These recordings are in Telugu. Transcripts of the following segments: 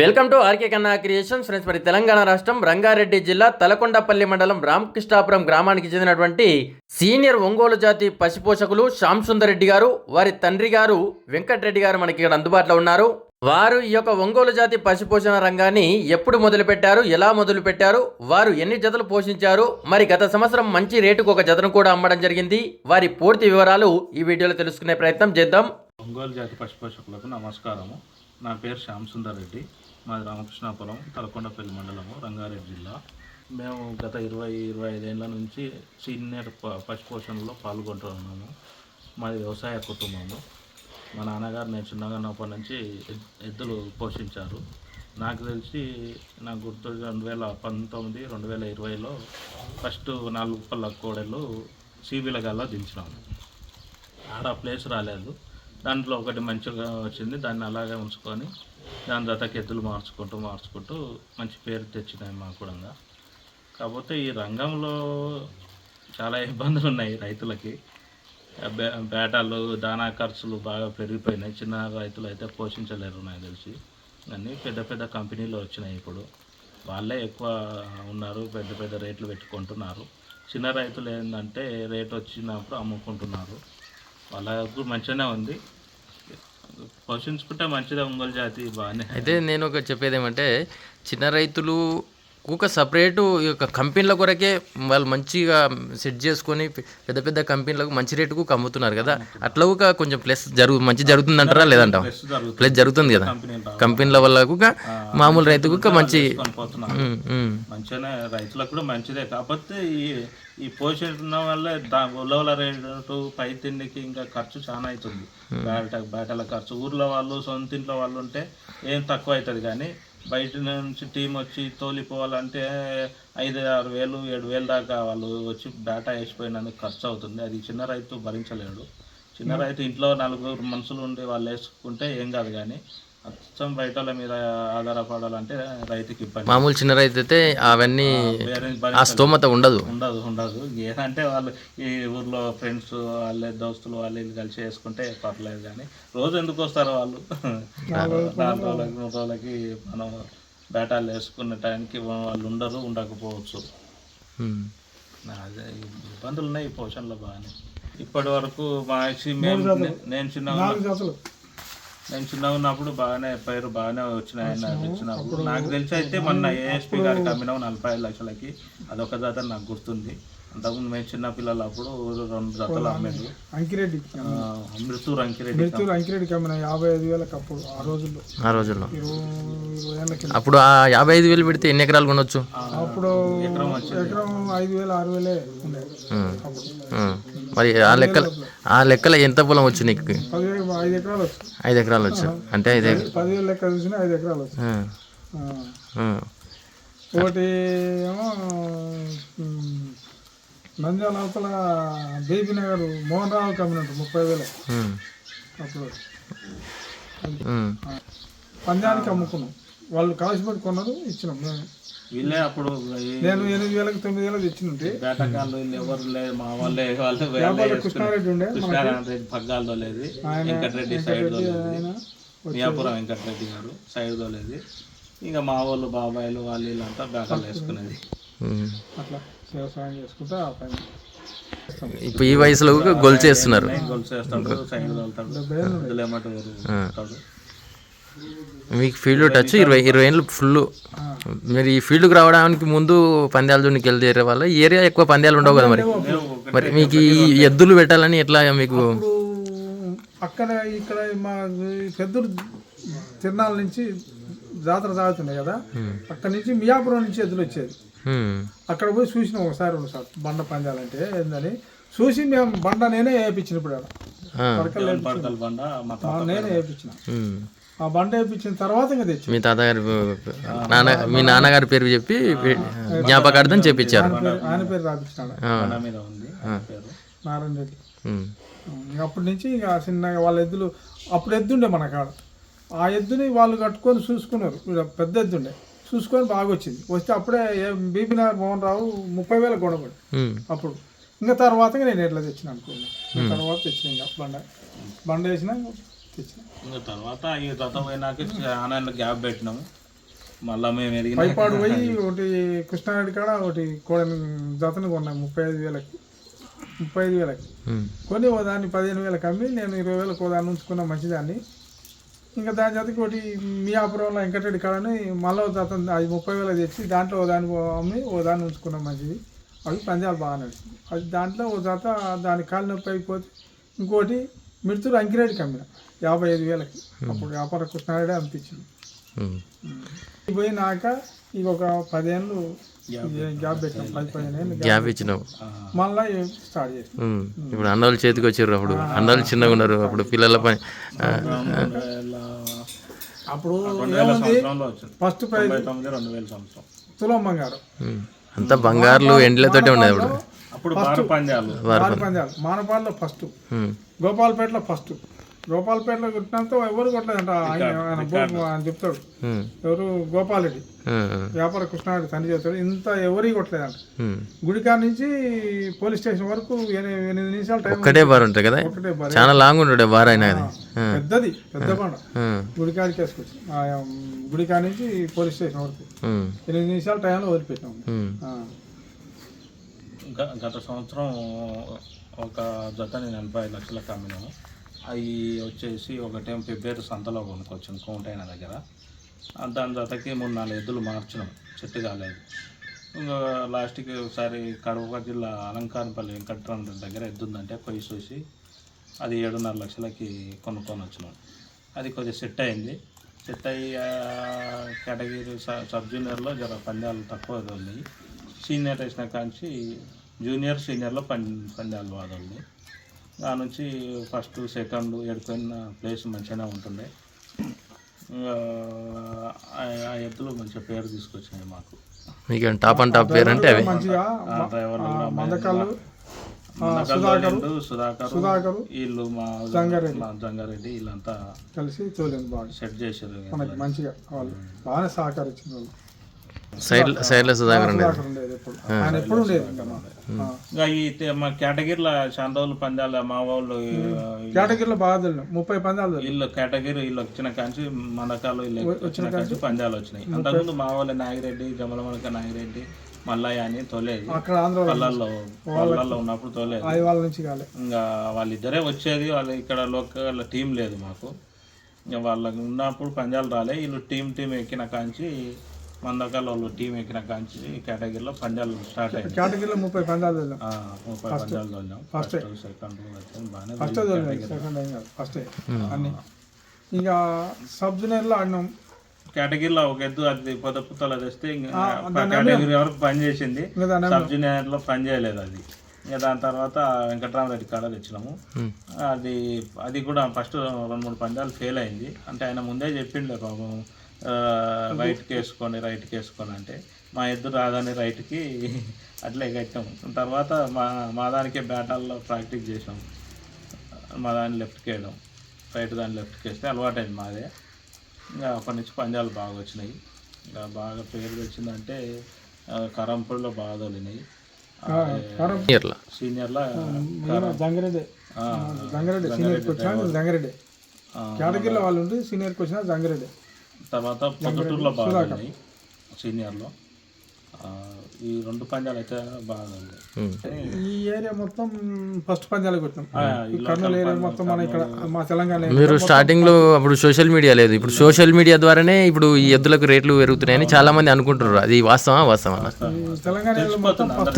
Welcome to RK Kanna creations friends మరి తెలంగాణ రాష్ట్రం రంగారెడ్డి జిల్లా తలకొండపల్లి మండలం రామకృష్ణాపురం గ్రామానికి చెందినటువంటి సీనియర్ ఒంగోలు జాతి పశుపోషకులు శ్యామ్ రెడ్డి గారు వారి తండ్రి గారు వెంకటరెడ్డి గారు మనకి ఇక్కడ అందుబాటులో ఉన్నారు. వారు ఈ యొక్క ఒంగోలు జాతి పశుపోషణ రంగాన్ని ఎప్పుడు మొదలుపెట్టారు ఎలా మొదలుపెట్టారు వారు ఎన్ని జతలు పోషించారు మరి గత సంవత్సరం మంచి రేటుకు ఒక జతను కూడా అమ్మడం జరిగింది. వారి పూర్తి వివరాలు ఈ వీడియోలో తెలుసుకునే ప్రయత్నం చేద్దాం. ఒంగోలు జాతి పశుపోషకులకు నమస్కారము. నా పేరు శ్యామ్ సుందర్ రెడ్డి. మాది రామకృష్ణాపురం తలకొండపల్లి మండలము రంగారెడ్డి జిల్లా. మేము గత ఇరవై ఇరవై ఐదేళ్ళ నుంచి సీనియర్ పశుపోషణలో పాల్గొంటున్నాము. మాది వ్యవసాయ కుటుంబము. మా నాన్నగారు నేను చిన్నగా ఉన్నప్పటి నుంచి ఎద్దులు పోషించారు. నాకు తెలిసి నాకు గుర్తు రెండు వేల పంతొమ్మిది రెండు వేల ఇరవైలో ఫస్ట్ నాలుగు పళ్ళ కోడలు సిబిల గల్లా దించినాము. ఆడ ప్లేస్ రాలేదు. దాంట్లో ఒకటి మంచిగా వచ్చింది. దాన్ని అలాగే ఉంచుకొని దాని తర్వాత ఎద్దులు మార్చుకుంటూ మార్చుకుంటూ మంచి పేరు తెచ్చినాయి మాకు కూడా. కాకపోతే ఈ రంగంలో చాలా ఇబ్బందులు ఉన్నాయి రైతులకి. బేటాలు దానా ఖర్చులు బాగా పెరిగిపోయినాయి. చిన్న రైతులు అయితే పోషించలేరు నాకు తెలిసి. అన్నీ పెద్ద పెద్ద కంపెనీలు వచ్చినాయి ఇప్పుడు. వాళ్ళే ఎక్కువ ఉన్నారు పెద్ద పెద్ద రేట్లు పెట్టుకుంటున్నారు. చిన్న రైతులు ఏంటంటే రేట్ వచ్చినప్పుడు అమ్ముకుంటున్నారు. వాళ్ళకు మంచిగానే ఉంది. పోషించుకుంటే మంచిదే ఒంగోలు జాతి బాగానే. అయితే నేను ఒక చెప్పేది ఏమంటే చిన్న రైతులు ఒక సపరేటు ఈ యొక్క కంపెనీల కొరకే వాళ్ళు మంచిగా సెట్ చేసుకొని పెద్ద పెద్ద కంపెనీలకు మంచి రేటుకు అమ్ముతున్నారు కదా. అట్లా ఒక కొంచెం ప్లస్ జరుగు మంచి జరుగుతుందంటారా లేదంటావా? ప్లస్ జరుగుతుంది. ప్లస్ జరుగుతుంది కదా. కంపెనీలు వల్ల కూడా మామూలు రైతుకు మంచి మంచిగానే రైతులకు కూడా మంచిదే. కాకపోతే ఈ ఈ పోషణ వల్ల ఉలవల రేటు పై తిండికి ఇంకా ఖర్చు చాలా అవుతుంది. బయట బయటల ఖర్చు. ఊర్లో వాళ్ళు సొంత ఇంట్లో వాళ్ళు ఉంటే ఏం తక్కువ అవుతుంది కానీ బయట నుంచి టీం వచ్చి తోలిపోవాలంటే ఐదు ఆరు వేలు ఏడు వేలు దాకా వాళ్ళు వచ్చి డేటా వేసిపోయినందుకు ఖర్చు అవుతుంది. అది చిన్న రైతు భరించలేడు. చిన్న రైతు ఇంట్లో నలుగురు మనుషులు ఉండి వాళ్ళు వేసుకుంటే ఏం కాదు కానీ అచ్చం వాళ్ళ మీద ఆధారపడాలంటే రైతుకి ఇబ్బంది. మామూలు చిన్న రైతు అయితే అవన్నీ ఆ స్తోమత ఉండదు. ఉండదు ఉండదు. ఏదంటే వాళ్ళు ఈ ఊర్లో ఫ్రెండ్స్ వాళ్ళే దోస్తులు వాళ్ళు వీళ్ళు కలిసి వేసుకుంటే పర్లేదు కానీ రోజు ఎందుకు వస్తారు వాళ్ళు? నాలుగు రోజులకి మూడు రోజులకి మనం బేటాలు వేసుకునే టైంకి వాళ్ళు ఉండరు ఉండకపోవచ్చు. అదే ఇబ్బందులు ఉన్నాయి ఈ పోషణలో బాగానే. ఇప్పటి వరకు మా నేను చిన్న నేను చిన్నగా ఉన్నప్పుడు బాగానే పేరు బాగానే వచ్చినాయి నాకు ఇచ్చినప్పుడు నాకు తెలిసి అయితే మొన్న ఏఎస్పీ గారికి అమ్మినాం నలభై ఐదు లక్షలకి అదొక జాత నాకు గుర్తుంది. అంతకుముందు మేము చిన్న పిల్లలు అప్పుడు రెండు జతలు అమ్మేది. అంకిరెడ్డి మృతూరు అంకిరెడ్డి మిర్చూరు అంకిరెడ్డి కమ్మిన యాభై ఐదు వేలకు అప్పుడు ఆ రోజుల్లో. ఆ రోజుల్లో. అప్పుడు ఆ యాభై ఐదు వేలు పెడితే ఎన్ని ఎకరాలు కొనొచ్చు? అప్పుడు ఎకరం ఐదు వేలు ఆరు వేలే. మరి ఆ లెక్కల ఆ లెక్కల ఎంత పొలం వచ్చు నీకు? పదివేలు ఐదు ఎకరాలు వచ్చింది ఐదు ఎకరాలు వచ్చు. అంటే ఐదు పదివేలు లెక్క చూసినా ఐదు ఎకరాలు ఒకటి ఏమో నంద్యాల అవతల బేబీ నగర్ మోహన్ రావు కమ్మినట్టు ముప్పై వేలే. అప్పుడు. ఉమ్. పందానికి అమ్ముకున్నాం. వాళ్ళు కాసి కొన్నారు ఇచ్చినాం మేము. వీళ్ళే అప్పుడు నేను ఎనిమిది వేలకు తొమ్మిది వేలకు తెచ్చినుంటే బేటగాళ్ళు వీళ్ళు ఎవరు లేదు మా వాళ్ళే వాళ్ళు కృష్ణారెడ్డి ఉండే కృష్ణారెడ్డి పగ్గాల్లో లేదు. వెంకటరెడ్డి సైడ్ లేదు. మియాపురం వెంకటరెడ్డి గారు సైడ్ తోలేది ఇంకా మా వాళ్ళు బాబాయిలు వాళ్ళు వీళ్ళంతా బేటాలు వేసుకునేది. అట్లా వ్యవసాయం చేసుకుంటా ఆ పైన ఇప్పుడు ఈ వయసులో కూడా గొల్ చేస్తున్నారు గొలుసు వేస్తాడు సైడ్ ఊరుతాడు. మీకు ఫీల్డ్ టచ్ ఇరవై ఇరవై ఏళ్ళు ఫుల్ మీరు ఈ ఫీల్డ్కి రావడానికి ముందు పందాలు చూడడానికి వెళ్తే వాళ్ళ? ఈ ఏరియా ఎక్కువ పందాలు ఉండవు కదా మరి? మరి మీకు ఈ ఎద్దులు పెట్టాలని ఎట్లా మీకు అక్కడ ఇక్కడ మా ఈ పెద్దలు తిరునాళ్ళ నుంచి జాతర సాగుతుండే కదా? అక్కడ నుంచి మియాపురం నుంచి ఎద్దులు వచ్చేది. అక్కడ పోయి చూసినాం ఒకసారి ఒకసారి బండ పందాలంటే ఏందని? చూసి మేము బండ నేనే వేయించిన ఇప్పుడు నేనే వేయించిన. ఆ బండ వేయించిన తర్వాత ఇంకా తెచ్చి మీ తాతగారి నాన్న మీ నాన్నగారి పేరు చెప్పి జ్ఞాపకార్థం చేపించారు ఆయన పేరు రాపించినాడు పేరు. నారాయణ రెడ్డి. అప్పటి నుంచి ఇక చిన్నగా వాళ్ళ ఎద్దులు అప్పుడు ఎద్దుండే మన కాడ. ఆ ఎద్దుని వాళ్ళు కట్టుకొని చూసుకున్నారు. పెద్ద ఎద్దుండే చూసుకొని బాగా వచ్చింది. వస్తే అప్పుడే బీబీ నగర్ మోహన్ రావు ముప్పై వేల గొడవడు అప్పుడు. ఇంకా తర్వాత నేను ఎట్లా తెచ్చిన అనుకున్నా. ఇంకా తర్వాత తెచ్చిన ఇంకా బండ. బండ వేసిన ఇంకా తర్వాత ఈ రథం పోయినాక చాలా గ్యాప్ పెట్టినాము. మళ్ళా మేము ఎదిగిన పైపాడు పోయి ఒకటి కృష్ణారెడ్డి కాడ ఒకటి కోడని జతను కొన్నాం ముప్పై ఐదు వేలకి. ముప్పై ఐదు వేలకి. కొని ఓ దాన్ని పదిహేను వేలకు అమ్మి నేను ఇరవై వేలకు ఓ దాన్ని ఉంచుకున్న మంచిదాన్ని ఇంకా దాని జతకి ఒకటి మియాపురంలో వెంకటరెడ్డి కాడని మళ్ళీ ఓ జత అది ముప్పై వేలు తెచ్చి దాంట్లో ఓ దాన్ని అమ్మి ఓ దాన్ని ఉంచుకున్నాం మంచిది. అవి పంజాలు బాగా నడిచింది. అది దాంట్లో ఓ జత దాని కాలు నొప్పి అయిపోతే ఇంకోటి మిడుతురు అంకిరెడ్డికి అమ్మిన. యాభై ఐదు వేలకి. అప్పుడు వ్యాపార కృష్ణారెడ్డి అనిపించింది. పోయినాక ఇక ఒక పదేళ్ళు గ్యాప్ పెట్టాం. పది పదిహేను ఏళ్ళు గ్యాప్ ఇచ్చినావు. మళ్ళీ స్టార్ట్. ఇప్పుడు అన్నోళ్ళు చేతికి వచ్చారు అప్పుడు. అన్నోళ్ళు చిన్నగా ఉన్నారు అప్పుడు పిల్లల పని. అప్పుడు ఫస్ట్ ప్రైజ్ తొంభై తొమ్మిది రెండు వేల సంవత్సరం తులం బంగారం. అంతా బంగారులు ఎండ్లతోటే ఉండేది అప్పుడు. అప్పుడు మానపాడులో ఫస్ట్. గోపాలపేటలో ఫస్ట్. గోపాలపేటలో కొట్టినంత ఎవరు కొట్టలేదంట ఆయన ఆయన చెప్తాడు. ఎవరు గోపాలరెడ్డి. వ్యాపార కృష్ణారెడ్డి తండ్రి చెప్తాడు ఇంత ఎవరికి కొట్టలేదంట ఉమ్. గుడికాడ నుంచి పోలీస్ స్టేషన్ వరకు ఎని- ఎనిమిది నిమిషాలు టైం ఒక్కటే బార్ ఉంటుంది కదా ఒకటే బరే. చాలా లాంగ్ ఉండే బార్ అయినా. పెద్దది పెద్ద బండ. గుడికాడికి వేసుకొచ్చి ఆ, గుడికాడ నుంచి పోలీస్ స్టేషన్ వరకు. ఎనిమిది నిమిషాల టైంలో వదిలిపెట్టాము. గ- గత సంవత్సరం ఒక జతని నలభై లక్షలకు అమ్మినాము అవి వచ్చేసి ఒకటేం పెబ్బేరు సంతలో కొనుక్కొచ్చాను కోంటైన దగ్గర. దాని జతకి మూడు నాలుగు ఎద్దులు మార్చినాం చెట్టు కాలేదు. ఇంకా లాస్ట్కి ఒకసారి కడప జిల్లా అలంకారపల్లి వెంకట్రామ దగ్గర ఎద్దుందంటే పొయ్యి చూసి అది ఏడున్నర లక్షలకి కొనుక్కొని వచ్చినాం. అది కొద్దిగా సెట్ అయింది. సెట్ అయ్యి కేటగిరీ సబ్ జూనియర్లో జర పందాలు తక్కువ ఉన్నాయి. సీనియర్ వేసిన కాంచి జూనియర్ సీనియర్లో పం పందాలు వాదల్ని దాని నుంచి ఫస్ట్ సెకండ్ ఎడిపోయిన ప్లేస్ మంచిగానే ఉంటుండే. ఆ- ఎద్దులు మంచిగా పేరు తీసుకొచ్చినాయి మాకు. మీకు టాప్ అండ్ టాప్ పేరు అంటే అవి? సుధాకర్ వీళ్ళు మా జంగారెడ్డి. మా జంగారెడ్డి వీళ్ళంతా కలిసి బాగా సెట్ చేశారు. మంచిగా వాళ్ళు బాగానే సహకరించిన వాళ్ళు. సైడ్ సైడ్లో సుధాకర్ ఉండేది. ఆయన ఎప్పుడు ఉండేది ఇంకా ఈ మా కేటగిరీలో చాలా రోజులు పందాలు మా వాళ్ళు కేటగిరీలో బాగా తెలియదు ముప్పై పందాలు వీళ్ళు కేటగిరీ వీళ్ళు వచ్చిన కాంచి మనకాలు వీళ్ళు వచ్చిన కాంచి పందాలు వచ్చినాయి. అంతకుముందు మా వాళ్ళు నాగిరెడ్డి జమలమలక నాగిరెడ్డి మల్లయ్య అని తోలేదు. అక్కడ పల్లల్లో పల్లల్లో ఉన్నప్పుడు తోలేదు. వాళ్ళ నుంచి ఇంకా వాళ్ళిద్దరే వచ్చేది. వాళ్ళు ఇక్కడ లోకల్ టీం లేదు మాకు. ఇంకా వాళ్ళకి ఉన్నప్పుడు పంజాలు రాలే. వీళ్ళు టీం టీం ఎక్కిన కాంచి మందకాల వాళ్ళు టీం ఎక్కిన కాంచి కేటగిరీలో పంజాలు స్టార్ట్ అయింది కేటగిరీలో ముప్పై పందాలు ముప్పై పంజాలు తోలినాం. ఫస్ట్ సెకండ్ వచ్చింది బాగానే ఫస్ట్ సెకండ్ ఫస్ట్ అన్ని. ఇంకా సబ్ జూనియర్లో ఆడినాం. కేటగిరీలో ఒక ఎద్దు అది పొద పుత్తలు తెస్తే ఇంకా కేటగిరీ వరకు పని చేసింది. ఇంకా దాని సబ్ జూనియర్లో పని చేయలేదు అది. ఇంకా దాని తర్వాత వెంకటరామరెడ్డి కాడ తెచ్చినాము. అది అది కూడా ఫస్ట్ రెండు మూడు పందాలు ఫెయిల్ అయింది. అంటే ఆయన ముందే చెప్పిండే పాపం రైట్కి వేసుకొని రైట్కి వేసుకొని అంటే మా ఎద్దు రాగానే రైట్కి అట్లే కట్టాము. తర్వాత మా మా దానికే బ్యాటాల్లో ప్రాక్టీస్ చేసాం. మా దాన్ని లెఫ్ట్కి వేయడం. రైట్ దాన్ని లెఫ్ట్కి వేస్తే అలవాటైంది మాదే. ఇంకా అప్పటి నుంచి పంజాలు బాగా వచ్చినాయి. ఇంకా బాగా పేరు వచ్చిందంటే ఆ, కరంపూడిలో బాగా తోలినాయి సీనియర్లో? జంగారెడ్డి. ఆ, జంగారెడ్డి సీనియర్కి వచ్చినా జంగారెడ్డి. ఆ, కేటగిరీలో వాళ్ళు ఉంటే సీనియర్కి వచ్చినా జంగారెడ్డి. తర్వాత పొద్దుటూరులో బాగా తోలినాయి సీనియర్లో. ఈ రెండు పంజాలు అయితే బాగా తోలినాయి. ఉమ్. ఈ ఏరియా మొత్తం ఫస్ట్ ఈ కర్నూలు ఏరియా మొత్తం మన ఇక్కడ మా తెలంగాణ మీరు స్టార్టింగ్లో అప్పుడు సోషల్ మీడియా లేదు. ఇప్పుడు సోషల్ మీడియా ద్వారానే ఇప్పుడు ఈ ఎద్దులకు రేట్లు పెరుగుతున్నాయని చాలా మంది అనుకుంటున్నారు. అది వాస్తవా వాస్తవా. తెలంగాణ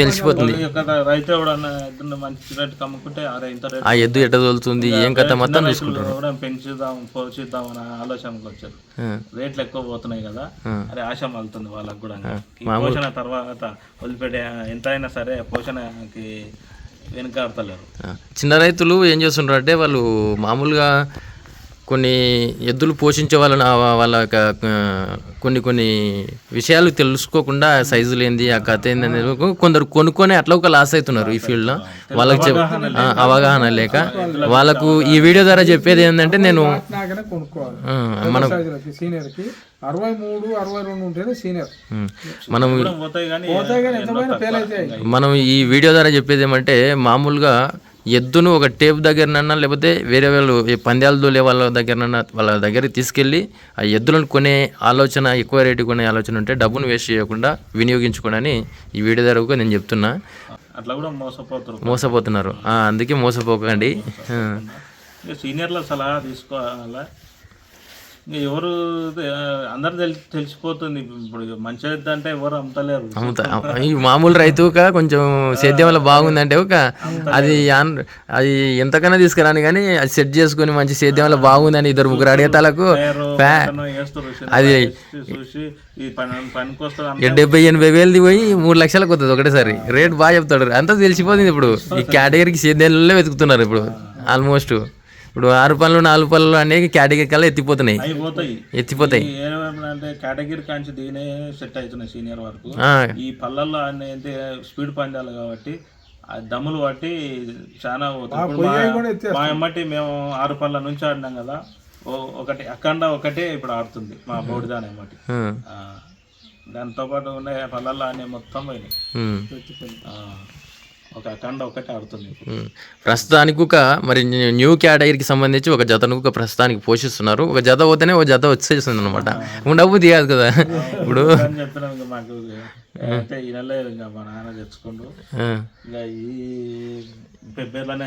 తెలిసిపోతుంది ఒక రైతు ఎవడన్నా ఎద్దున్న మంచి రేటు కమ్ముకుంటే అరే ఇంత రేటు ఆ ఎద్దు ఎట్ట తోలుతుంది? ఏం కథ? మొత్తం చూసుకుంటారు. కూడా పెంచుదాం పోషిద్దాం అనే ఆలోచనకు వచ్చారు. రేట్లు ఎక్కువ పోతున్నాయి కదా. అరే ఆశ మలుతుంది వాళ్ళకు కూడా. ఈ పోషణ తర్వాత వదిలిపెట్టే ఎంతైనా సరే పోషణకి వెనుకాడతలేరు. చిన్న రైతులు ఏం చేస్తుంటారు అంటే వాళ్ళు మామూలుగా కొన్ని ఎద్దులు పోషించే వాళ్ళని వాళ్ళ కొన్ని కొన్ని విషయాలు తెలుసుకోకుండా సైజులు ఏంది ఆ కథ ఏంది అనేది కొందరు కొనుక్కొని అట్లా ఒక లాస్ అవుతున్నారు ఈ ఫీల్డ్లో. వాళ్ళకి అవగాహన లేక. వాళ్ళకు ఈ వీడియో ద్వారా చెప్పేది ఏంటంటే నేను మనం అరవై మూడు అరవై రెండు ఉంటేనే సీనియర్ మనం మనం ఈ వీడియో ద్వారా చెప్పేది ఏమంటే మామూలుగా ఎద్దును ఒక టేప్ దగ్గరనన్నా లేకపోతే వేరే వాళ్ళు పందాలు దోలే వాళ్ళ దగ్గరనన్నా వాళ్ళ దగ్గరికి తీసుకెళ్ళి ఆ ఎద్దులను కొనే ఆలోచన ఎక్కువ రేటు కొనే ఆలోచన ఉంటే డబ్బును వేస్ట్ చేయకుండా వినియోగించుకోనని ఈ వీడియో ద్వారా నేను చెప్తున్నా. అట్లా కూడా మోసపోతారు మోసపోతున్నారు. ఆ, అందుకే మోసపోకండి. సీనియర్ల సలహా తీసుకోవాలా? ఎవరు అందరు తెలి తెలిసిపోతుంది. ఇప్పుడు మంచి అంటే ఎవరు అమ్ముతలేరు. అమ్ముతా ఈ మామూలు రైతుగా కొంచెం సేద్యం వల్ల బాగుందంటే ఒక అది అది ఎంతకన్నా తీసుకురాని కానీ అది సెట్ చేసుకుని మంచి సేద్యం వల్ల బాగుందని ఇద్దరు ముగ్గురు అడిగేతాలకు అది డెబ్బై ఎనభై వేలది పోయి మూడు లక్షలకు వస్తుంది ఒకటేసారి. రేట్ బాగా చెప్తాడు. అంతా తెలిసిపోతుంది ఇప్పుడు. ఈ కేటగిరీకి సేద్యంలో వెతుకుతున్నారు ఇప్పుడు. ఆల్మోస్ట్. ఇప్పుడు ఆరు పనులు నాలుగు పనులు అనేవి కేటగిరీ కల్లా ఎత్తిపోతున్నాయి. ఎత్తిపోతాయి. అంటే కేటగిరీ కాంచి దీనే సెట్ అవుతున్నాయి సీనియర్ వరకు. ఈ పళ్ళల్లో ఏంటి స్పీడ్ పందాలు కాబట్టి ఆ దమ్ములు బట్టి చాలా పొయ్యి మా- ఎమ్మటి మేము ఆరు పళ్ళ నుంచి ఆడినాం కదా ఓ- ఒకటి అఖండ ఒకటే ఇప్పుడు ఆడుతుంది మా బోడిదాని ఎమ్మటి. ఆ, ఆ, దాంతో పాటు ఉన్న పళ్ళల్లో అనే మొత్తం పోయినాయి. ఒక అఖండ ఒకటే ఆడుతుంది. ప్రస్తుతానికి ఒక మరి న్యూ- కేటగిరీకి సంబంధించి ఒక జతను ఒక ప్రస్తుతానికి పోషిస్తున్నారు. ఒక జత పోతేనే ఒక జత వచ్చేస్తుంది అనమాట ఉండవు తీయదు కదా. ఇప్పుడు మాకు అయితే ఈ నెల ఇంకా మా నాన్న తెచ్చుకుంటూ ఇంకా ఈ ఆ,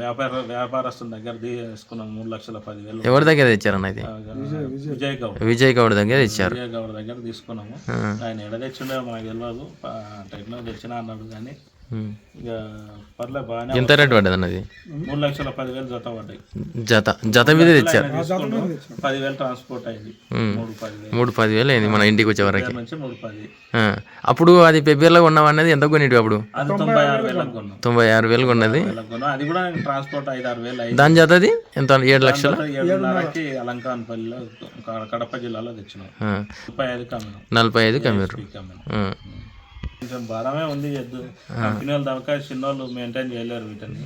వ్యాపార వ్యాపారస్తుల దగ్గర తీసుకున్నాం మూడు లక్షల పదివేలు. ఎవరి దగ్గర తెచ్చారన్న ఇది విజయ్ గౌడ్. విజయ్ గౌడ్ దగ్గర తెచ్చారు. విజయ్ గౌడ్ దగ్గర తీసుకున్నాము. ఆయన ఎడ తెచ్చిండో మనకు తెలియదు టైంలో తెచ్చినా అన్నాడు కానీ ఎంత రేట్ పడ్డది అన్నది మూడు లక్షల పదివేలు జత పడ్డాయి. జత జత మీద తెచ్చారు? పదివేలు ట్రాన్స్పోర్ట్ అయింది. మూడు పదివేలు. అయింది మన ఇంటికి వచ్చే వరకు. అప్పుడు అది పెబ్బేర్లో ఉన్నాం అన్నది ఎంత కొనిటి అప్పుడు? తొంభై ఆరు వేలకు కొన్నాం. తొంభై ఆరు వేలు కొన్నది. కొన్నాం. అది కూడా ట్రాన్స్పోర్ట్ ఐదు ఆరు వేలు దాని జతది ఎంత ఏడు లక్షలు? అలంకాన్పల్లిలో కడప జిల్లాలో తెచ్చినాం. ముప్పై ఐదు కమ్మినాం. నలభై ఐదు ఆ, కొంచెం భారమే ఉంది చిన్నోళ్ళు మెయింటైన్ చేయలేరు వీటిని.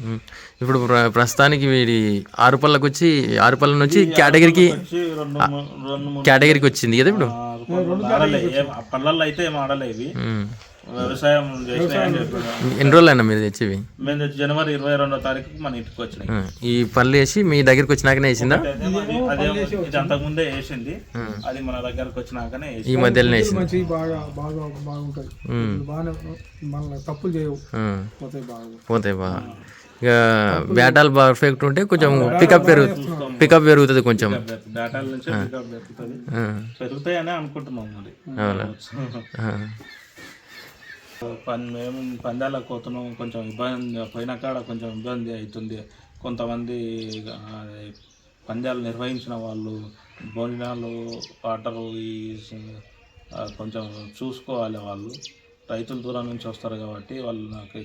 ఇప్పుడు ప్ర- ప్రస్తుతానికి వీడి ఆరు పళ్ళకి వచ్చి ఆరు పళ్ళ నుంచి కేటగిరీకి వచ్చి రెండు మూ- రెండు మూడు కేటగిరీకి వచ్చింది కదా ఇప్పుడు? ఆడలే ఏం- ఆ పళ్ళల్లో అయితే ఏం ఆడలే ఇవి. ఉమ్. వ్యవసాయం ఎన్ని రోజులు అయినా మీరు తెచ్చేవి? మేము తెచ్చి జనవరి ఇరవై రెండో తారీఖు మన ఇంటికి వచ్చినాయి. ఈ పళ్ళు వేసి మీ దగ్గరికి వచ్చినాకనే వేసిందా? ఇది అంతకుముందే వేసింది. అది మన దగ్గరకు వచ్చినాకనే ఈ మధ్యలోనే వేసింది. మంచి బాగా బాగా బాగుంటుంది. బాగానే మళ్ళీ తప్పులు చేయవు. ఆ, పోతాయి బాగా. పోతాయి బాగా. ఇక బ్యాటాలు పర్ఫెక్ట్ ఉంటే కొంచెం పికప్ పెరుగుతుంది పికప్ పెరుగుతుంది. కొంచెం పెరుగుతాయని అనుకుంటున్నాం మరి. అవునా? ఆ, పని మేము పందాలకు పోతున్నాం. కొంచెం ఇబ్బంది పోయిన కాడ కొంచెం ఇబ్బంది అవుతుంది కొంతమంది పందాలు నిర్వహించిన వాళ్ళు భోజనాలు వాటరు ఈ కొంచెం చూసుకోవాలి వాళ్ళు. రైతుల దూరం నుంచి వస్తారు కాబట్టి వాళ్ళు నాకు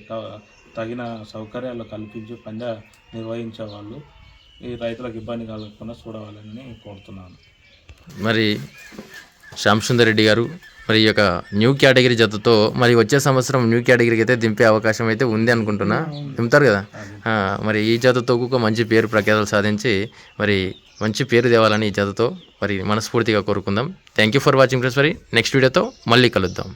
తగిన సౌకర్యాలు కల్పించి పందా నిర్వహించే వాళ్ళు ఈ రైతులకు ఇబ్బంది కలగకుండా చూడవాలని కోరుతున్నాను. మరి శ్యామ్ సుందర్ రెడ్డి గారు. మరి ఈ యొక్క న్యూ కేటగిరీ జతతో మరి వచ్చే సంవత్సరం న్యూ కేటగిరీకి అయితే దింపే అవకాశం అయితే ఉంది అనుకుంటున్నా. దింపుతారు కదా? మరి ఈ జతతో ఒక మంచి పేరు ప్రఖ్యాతలు సాధించి మరి మంచి పేరు తేవాలని ఈ జతతో మరి మనస్ఫూర్తిగా కోరుకుందాం. Thank you for watching friends మరి నెక్స్ట్ వీడియోతో మళ్ళీ కలుద్దాం.